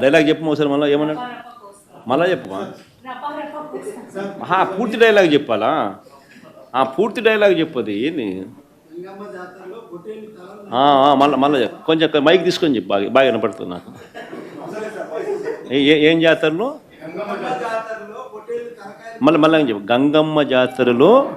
Dialogue చెప్పు ఒకసారి? మళ్ళీ ఏమన్నాడు మళ్ళా చెప్పమా? పూర్తి డైలాగ్ చెప్పాలా? ఆ పూర్తి డైలాగ్ చెప్పది ఏంది? మళ్ళీ మళ్ళా మళ్ళీ కొంచెం మైక్ తీసుకొని చెప్పు బాగా బాగా వినపడుతుంది నాకు. ఏ- ఏ- ఏం జాతరలో? మళ్ళీ మళ్ళీ చెప్పు? గంగమ్మ జాతరలో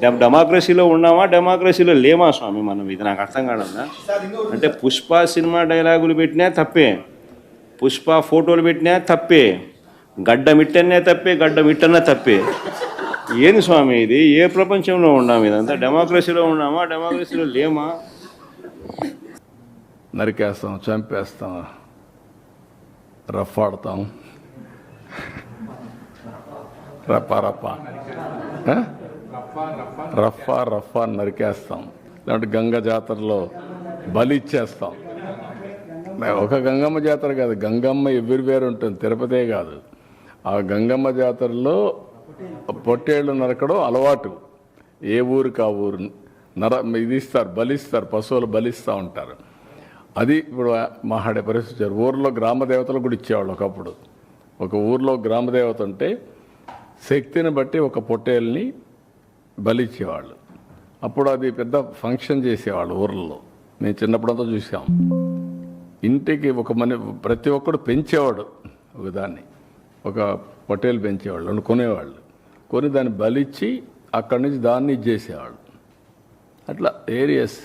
డెమోక్రసీలో ఉన్నామా? డెమోక్రసీలో లేమా స్వామి మనం? ఇది నాకు అర్థం కాదన్నా అంటే పుష్ప సినిమా డైలాగులు పెట్టినా తప్పే. పుష్ప ఫోటోలు పెట్టినా తప్పే. గడ్డ మిట్టనే తప్పే గడ్డ మిట్టనే తప్పే. ఏంది స్వామి ఇది? ఏ ప్రపంచంలో ఉన్నాం ఇదంతా? డెమోక్రసీలో ఉన్నామా? డెమోక్రసీలో లేమా? నరికేస్తాం చంపేస్తాం రఫాడతాం రప్ప రప్ప ఆ? రఫా రఫా నరికేస్తాం. లేదంటే గంగ జాతరలో బలి ఇచ్చేస్తాం. ఒక గంగమ్మ జాతర కాదు గంగమ్మ ఎవ్రీవేర్ ఉంటుంది తిరుపతే కాదు. ఆ గంగమ్మ జాతరలో పొట్టేళ్ళు నరకడం అలవాటు. ఏ ఊరికి ఆ ఊరు నర ఇది ఇస్తారు బలిస్తారు పశువులు బలిస్తూ ఉంటారు. అది ఇప్పుడు మాట్లాడే పరిస్థితి ఊర్లో గ్రామ దేవతలు కూడా ఇచ్చేవాళ్ళు ఒకప్పుడు. ఒక ఊర్లో గ్రామ దేవత ఉంటే శక్తిని బట్టి ఒక పొట్టేల్ని బలిచ్చేవాళ్ళు. అప్పుడు అది పెద్ద ఫంక్షన్ చేసేవాళ్ళు ఊర్లలో. మేము చిన్నప్పుడంతా చూసాం. ఇంటికి ఒక మన ప్రతి ఒక్కడు పెంచేవాడు ఒక దాన్ని. ఒక పొట్టేలు పెంచేవాళ్ళు కొనేవాళ్ళు. కొని దాన్ని బలిచ్చి అక్కడి నుంచి దాన్ని ఇచ్చేసేవాళ్ళు అట్లా ఏరియస్.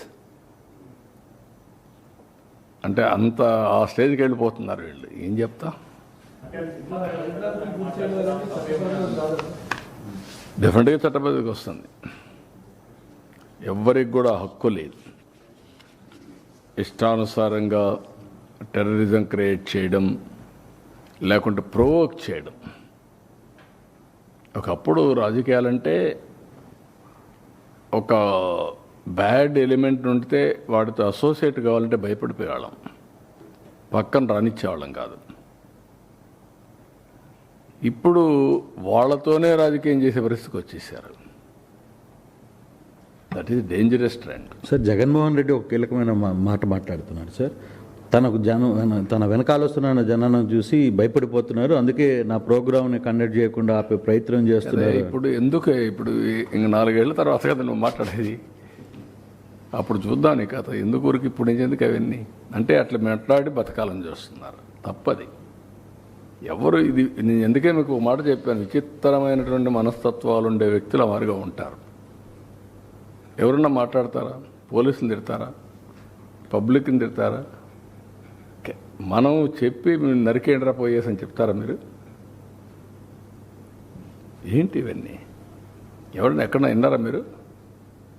అంటే అంత ఆ స్టేజ్కి వెళ్ళిపోతున్నారు వీళ్ళు. ఏం చెప్తా? డెఫినెట్గా చట్టబద్ధకి వస్తుంది ఎవ్వరికి కూడా హక్కు లేదు. ఇష్టానుసారంగా టెర్రరిజం క్రియేట్ చేయడం లేకుంటే ప్రోవోక్ చేయడం. ఒకప్పుడు రాజకీయాలంటే ఒక బ్యాడ్ ఎలిమెంట్ ఉంటే వాడితో అసోసియేట్ కావాలంటే భయపడిపోయేవాళ్ళం. పక్కన రానిచ్చేవాళ్ళం కాదు. ఇప్పుడు వాళ్ళతోనే రాజకీయం చేసే పరిస్థితికి వచ్చేసారు. That is dangerous trend sir Jaganmohan Reddy ఒక కీలకమైన మా- మాట మాట్లాడుతున్నాడు సార్. తనకు జనం తన వెనకాల వస్తున్న జనాన్ని చూసి భయపడిపోతున్నారు. అందుకే నా ప్రోగ్రామ్ని కండక్ట్ చేయకుండా ఆపే ప్రయత్నం చేస్తున్నారు. ఇప్పుడు ఎందుకు ఇప్పుడు ఇంక నాలుగేళ్ళ తర్వాత కదా నువ్వు మాట్లాడేది? అప్పుడు చూద్దాం నీ కథ. ఎందుకు ఊరికి ఇప్పుడు ఎందుకు అవన్నీ? అంటే అట్లా మాట్లాడి బతకాలని చూస్తున్నారు. తప్పది. ఎవరు ఇది నేను ఎందుకే మీకు ఒక మాట చెప్పాను? విచిత్రమైనటువంటి మనస్తత్వాలు ఉండే వ్యక్తులు వారిగా ఉంటారు. ఎవరన్నా మాట్లాడతారా? పోలీసులు తిడతారా? పబ్లిక్ని తిడతారా? మనం చెప్పి మీరు నరికేండ్రా పోయేసి అని చెప్తారా మీరు? ఏంటి ఇవన్నీ? ఎవరన్నా ఎక్కడన్నా విన్నారా మీరు?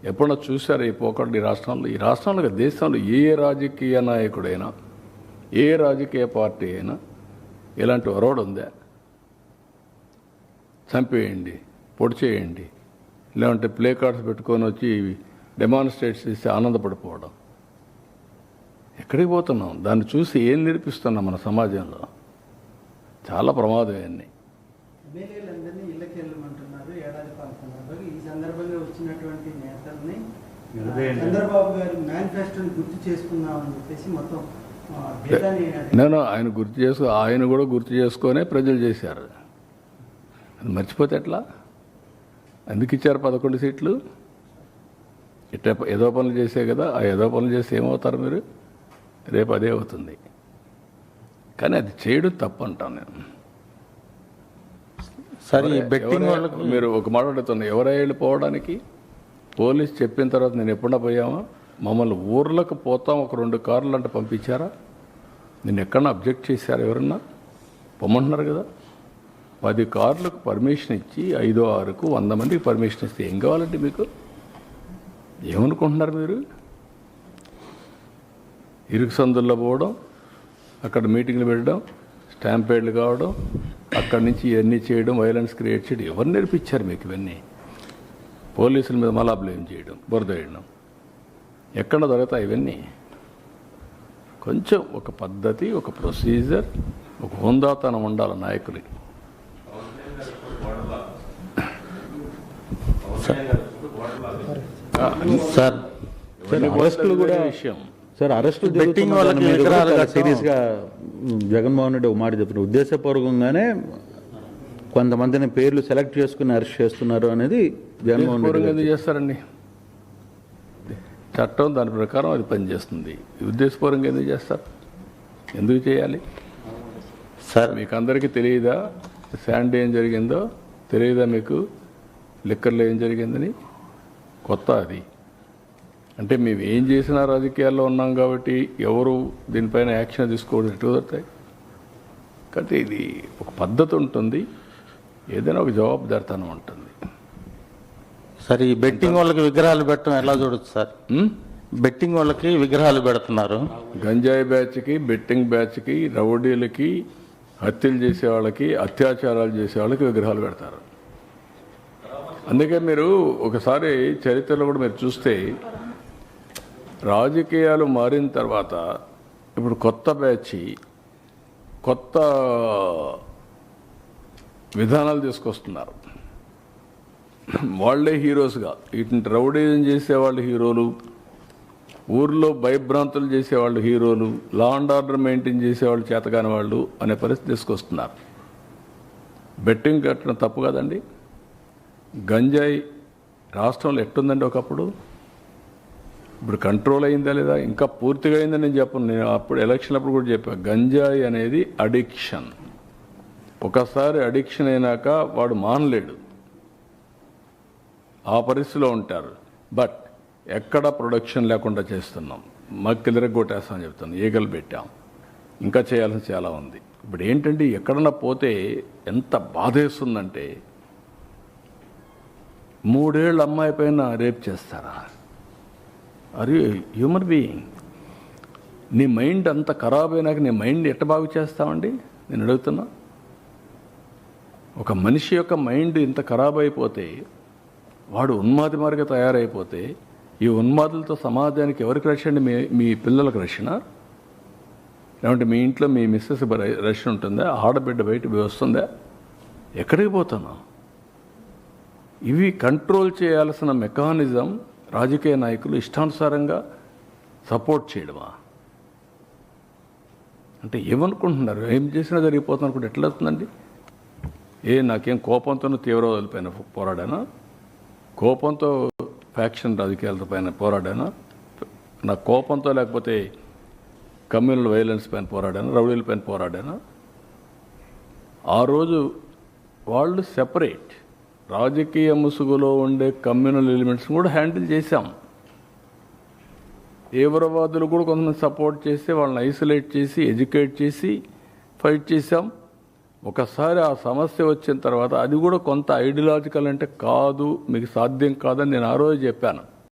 ఎప్పుడన్నా చూసారా ఈ పోకడ ఈ రాష్ట్రంలో? ఈ రాష్ట్రంలో దేశంలో ఏ రాజకీయ నాయకుడైనా ఏ రాజకీయ పార్టీ అయినా ఇలాంటి ఒరవడు ఉందా? చంపేయండి పొడి చేయండి లేదంటే ప్లే కార్డ్స్ పెట్టుకొని వచ్చి డెమాన్స్ట్రేట్స్ చేసి ఆనందపడిపోవడం. ఎక్కడికి పోతున్నాం? దాన్ని చూసి ఏం నేర్పిస్తున్నాం మన సమాజంలో? చాలా ప్రమాదం ఇవన్నీ. నేతల్ని చంద్రబాబు గారు మేనిఫెస్టోని గుర్తు చేసుకున్నామని చెప్పేసి మొత్తం నేను ఆయన గుర్తు చేసుకో ఆయన కూడా గుర్తు చేసుకొనే ప్రజలు చేశారు. అది మర్చిపోతే ఎట్లా? ఎందుకు ఇచ్చారు పదకొండు సీట్లు? ఇట్ట ఏదో పనులు చేసే కదా ఆ ఏదో పనులు చేస్తే ఏమవుతారు మీరు? రేపు అదే అవుతుంది. కానీ అది చేయడం తప్పు అంటాను నేను. సార్ బెట్టింగ్ వాళ్ళకు మీరు ఒక మాట అడుగుతున్నా ఎవరై వెళ్ళిపోవడానికి? పోలీస్ చెప్పిన తర్వాత నేను ఎప్పుడన్నా పోయామా? మమ్మల్ని ఊర్లకు పోతాం ఒక రెండు కార్లు అంటే పంపించారా? నేను ఎక్కడన్నా అబ్జెక్ట్ చేశారు ఎవరన్నా? పొమ్మంటున్నారు కదా. పది కార్లకు పర్మిషన్ ఇచ్చి ఐదో ఆరుకు వంద మందికి పర్మిషన్ ఇస్తే ఏం కావాలండి మీకు? ఏమనుకుంటున్నారు మీరు? ఇరుకు సందుల్లో పోవడం అక్కడ మీటింగ్లు పెట్టడం స్టాంపేడ్లు కావడం అక్కడి నుంచి ఇవన్నీ చేయడం వైలెన్స్ క్రియేట్ చేయడం ఎవరు నేర్పించారు మీకు ఇవన్నీ? పోలీసుల మీద మళ్ళా బ్లేమ్ చేయడం బురద వేయడం. ఎక్కడ దొరుకుతాయి ఇవన్నీ? కొంచెం ఒక పద్ధతి ఒక ప్రొసీజర్ ఒక హుందాతనం ఉండాలి నాయకులకి. సార్ సార్ అరెస్టులు కూడా విషయం. సార్ అరెస్టులు బెట్టింగ్ వాళ్ళకి విగ్రహాలు కట్టడం. సీరియస్గా జగన్మోహన్ రెడ్డి ఒక మాట చెప్పిన ఉద్దేశపూర్వకంగానే కొంతమందిని పేర్లు సెలెక్ట్ చేసుకుని అరెస్ట్ చేస్తున్నారు అనేది జగన్మోహన్ రెడ్డి చేస్తారండి? చట్టం దాని ప్రకారం అది పనిచేస్తుంది. ఉద్దేశపూర్వకంగా ఎందుకు చేస్తారు? ఎందుకు చేయాలి? సార్ మీకు అందరికీ తెలియదా? శాండీ ఏం జరిగిందో? తెలియదా మీకు? లిక్కర్లో ఏం జరిగిందని? కొత్త అది. అంటే మేము ఏం చేసినా రాజకీయాల్లో ఉన్నాం కాబట్టి ఎవరు దీనిపైన యాక్షన్ తీసుకోవడం ఎటు కుదురుతాయి? కాబట్టి ఇది ఒక పద్ధతి ఉంటుంది. ఏదైనా ఒక జవాబుదారితనం ఉంటుంది. సార్ ఈ బెట్టింగ్ వాళ్ళకి విగ్రహాలు పెట్టడం ఎలా చూడొచ్చు సార్? బెట్టింగ్ వాళ్ళకి విగ్రహాలు పెడుతున్నారు. గంజాయి బ్యాచ్కి బెట్టింగ్ బ్యాచ్కి రౌడీలకి హత్యలు చేసే వాళ్ళకి అత్యాచారాలు చేసే వాళ్ళకి విగ్రహాలు పెడతారు. అందుకే మీరు ఒకసారి చరిత్రలో కూడా మీరు చూస్తే రాజకీయాలు మారిన తర్వాత ఇప్పుడు కొత్త బ్యాచ్ కొత్త విధానాలు తీసుకొస్తున్నారు. వాళ్ళే హీరోస్గా ఇటు రౌడీజం చేసేవాళ్ళు హీరోలు ఊర్లో భయభ్రాంతులు చేసేవాళ్ళు హీరోలు లా అండ్ ఆర్డర్ మెయింటైన్ చేసేవాళ్ళు చేతకాని వాళ్ళు అనే పరిస్థితి తీసుకొస్తున్నారు. బెట్టింగ్ కట్టడం తప్పు కదండి. గంజాయి రాష్ట్రంలో ఎట్టుందండి ఒకప్పుడు? ఇప్పుడు కంట్రోల్ అయిందా లేదా? ఇంకా పూర్తిగా అయిందని నేను చెప్పను. నేను అప్పుడు ఎలక్షన్ అప్పుడు కూడా చెప్పాను గంజాయి అనేది అడిక్షన్ ఒకసారి అడిక్షన్ అయినాక వాడు మానలేడు. ఆ పరిస్థితిలో ఉంటారు. బట్ ఎక్కడ ప్రొడక్షన్ లేకుండా చేస్తున్నాం. మాకు కొట్టేస్తామని చెప్తాను ఈగలు పెట్టాం. ఇంకా చేయాల్సిన చాలా ఉంది. ఇప్పుడు ఏంటంటే ఎక్కడన్నా పోతే ఎంత బాధేస్తుందంటే మూడేళ్ళ అమ్మాయి పైన రేప్ చేస్తారా? అరే హ్యూమన్ బీయింగ్ నీ మైండ్ అంత ఖరాబ్ అయినాక నీ మైండ్ ఎట్ట బాగు చేస్తామండి? నేను అడుగుతున్నా. ఒక మనిషి యొక్క మైండ్ ఇంత ఖరాబ్ అయిపోతే వాడు ఉన్మాది మార్గ తయారైపోతే ఈ ఉన్మాదులతో సమాజానికి ఎవరికి రక్షణ అండి? మీ మీ పిల్లలకు రక్షణ? ఏమంటే మీ ఇంట్లో మీ మిస్సెస్ రక్షణ ఉంటుందా? ఆడబిడ్డ బయట వస్తుందా? ఎక్కడికి పోతాను ఇవి కంట్రోల్ చేయాల్సిన మెకానిజం రాజకీయ నాయకులు ఇష్టానుసారంగా సపోర్ట్ చేయడమా? అంటే ఏమనుకుంటున్నారు? ఏం చేసినా జరిగిపోతుంది అనుకుంటే ఎట్లా అవుతుందండి? ఏ నాకేం కోపంతోనూ తీవ్రవాదులపైన పోరాడానా? కోపంతో ఫ్యాక్షన్ రాజకీయాల పైన పోరాడాను. నా కోపంతో లేకపోతే కమ్యూనల్ వైలెన్స్ పైన పోరాడాను రౌడీల పైన పోరాడాను. ఆ రోజు వాళ్ళు సెపరేట్ రాజకీయ ముసుగులో ఉండే కమ్యూనల్ ఎలిమెంట్స్ కూడా హ్యాండిల్ చేశాం. తీవ్రవాదులు కూడా కొంతమంది సపోర్ట్ చేసి వాళ్ళని ఐసోలేట్ చేసి ఎడ్యుకేట్ చేసి ఫైట్ చేశాం. ఒకసారి ఆ సమస్య వచ్చిన తర్వాత అది కూడా కొంత ఐడియాలజికల్ అంటే కాదు మీకు సాధ్యం కాదని నేను ఆ రోజు చెప్పాను.